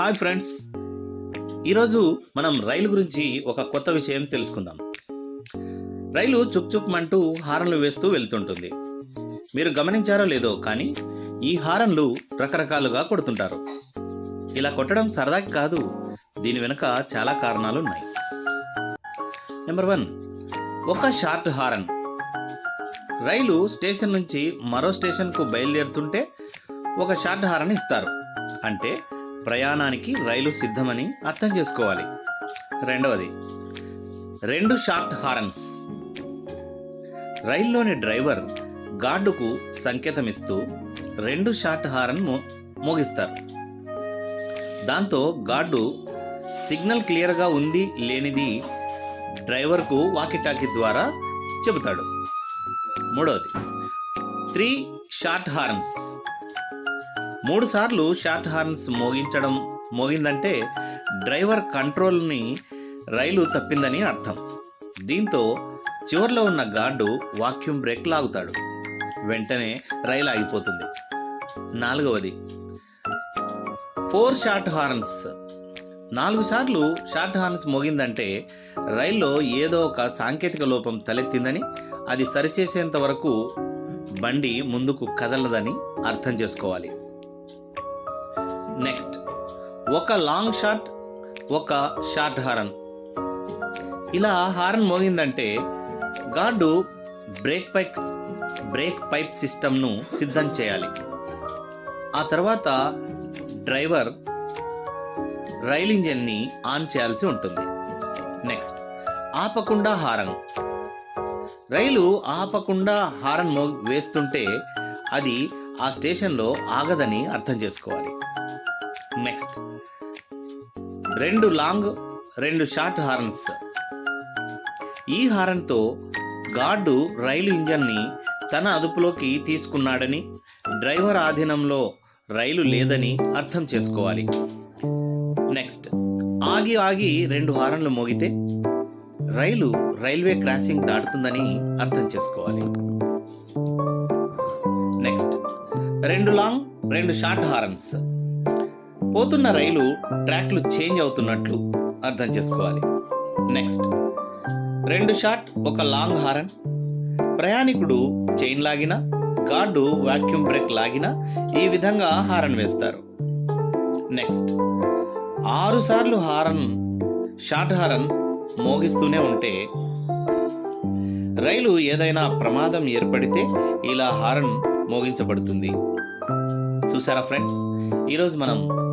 Hi friends. ఈరోజు మనం రైలు గురించి ఒక కొత్త విషయం తెలుసుకుందాం. రైలు చుక్ చుక్ హారన్లు వేస్తూ వెళ్తుంటుంది. మీరు గమనించారో లేదో కానీ ఈ హారన్లు రకరకాలుగా కొడుతుంటారు. ఇలా కొట్టడం సరదాకి కాదు దీని వెనుక చాలా కారణాలు ఉన్నాయి నెంబర్ వన్ ఒక షార్ట్ హారన్. రైలు స్టేషన్ నుంచి మరో స్టేషన్కు బయలుదేరుతుంటే ఒక షార్ట్ హారన్ ఇస్తారు. అంటే ప్రయాణానికి రైలు సిద్ధమని అర్థం చేసుకోవాలి. రెండవది రెండు షార్ట్ హారన్స్. రైల్లోని డ్రైవర్ గార్డుకు సంకేతమిస్తూ రెండు షార్ట్ హారన్ మోగిస్తారు. దాంతో గార్డు సిగ్నల్ క్లియర్గా ఉంది లేనిది డ్రైవర్కు వాకిటాకి ద్వారా చెబుతాడు. మూడవది త్రీ షార్ట్ హార్న్స్. మూడు సార్లు షార్ట్ హార్న్స్ మోగించడం మోగిందంటే డ్రైవర్ కంట్రోల్ని రైలు తప్పిందని అర్థం. దీంతో చివర్లో ఉన్న గార్డు వాక్యూమ్ బ్రేక్ లాగుతాడు. వెంటనే రైలు ఆగిపోతుంది. నాలుగవది. Four short horns. నాలుగు సార్లు షార్ట్ హార్న్స్ మోగిందంటే రైల్లో ఏదో ఒక సాంకేతిక లోపం తలెత్తిందని అది సరిచేసేంత వరకు బండి ముందుకు కదలదని అర్థం చేసుకోవాలి. నెక్స్ట్. ఒక లాంగ్ షాట్ ఒక షార్ట్ హారన్. ఇలా horn మోగిందంటే guard brake pipes brake pipe సిస్టమ్ను సిద్ధం చేయాలి. ఆ తర్వాత డ్రైవర్ రైల్ ఇంజన్ని ఆన్ చేయాల్సి ఉంటుంది. నెక్స్ట్ ఆపకుండా హారన్. రైలు ఆపకుండా హారన్ మో వేస్తుంటే అది ఆ స్టేషన్లో ఆగదని అర్థం చేసుకోవాలి. నెక్స్ట్ రెండు లాంగ్ రెండు షార్ట్ హార్న్స్. ఈ హారన్తో గార్డు రైలు ఇంజన్ని తన అదుపులోకి తీసుకున్నాడని డ్రైవర్ ఆధీనంలో రైలు లేదని అర్థం చేసుకోవాలి. నెక్స్ట్ ఆగి ఆగి రెండు హారన్లు మోగితే రైలు రైల్వే క్రాసింగ్ దాటుతుందని అర్థం చేసుకోవాలి. నెక్స్ట్ రెండు లాంగ్ రెండు షార్ట్ హారన్స్. పోతున్న రైలు ట్రాక్లు చేంజ్ అవుతున్నట్లు అర్థం చేసుకోవాలి. నెక్స్ట్. రెండు షార్ట్ ఒక లాంగ్ హారన్. ప్రయాణికుడు చైన్ లాగిన గార్డు వాక్యూమ్ బ్రేక్ లాగిన ఈ విధంగా హారన్ వేస్తారు. నెక్స్ట్. ఆరుసార్లు హారన్ షార్ట్ హారన్ మోగిస్తూనే ఉంటే రైలు ఏదైనా ప్రమాదం ఏర్పడితే ఇలా హారన్ మోగించబడుతుంది. చూసారా ఫ్రెండ్స్? ఈరోజు మనం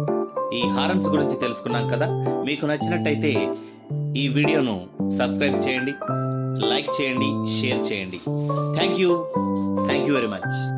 ఈ హారన్స్ గురించి తెలుసుకున్నాం కదా? మీకు నచ్చినట్టయితే ఈ వీడియోను సబ్స్క్రైబ్ చేయండి లైక్ చేయండి షేర్ చేయండి. Thank you. Thank you very much.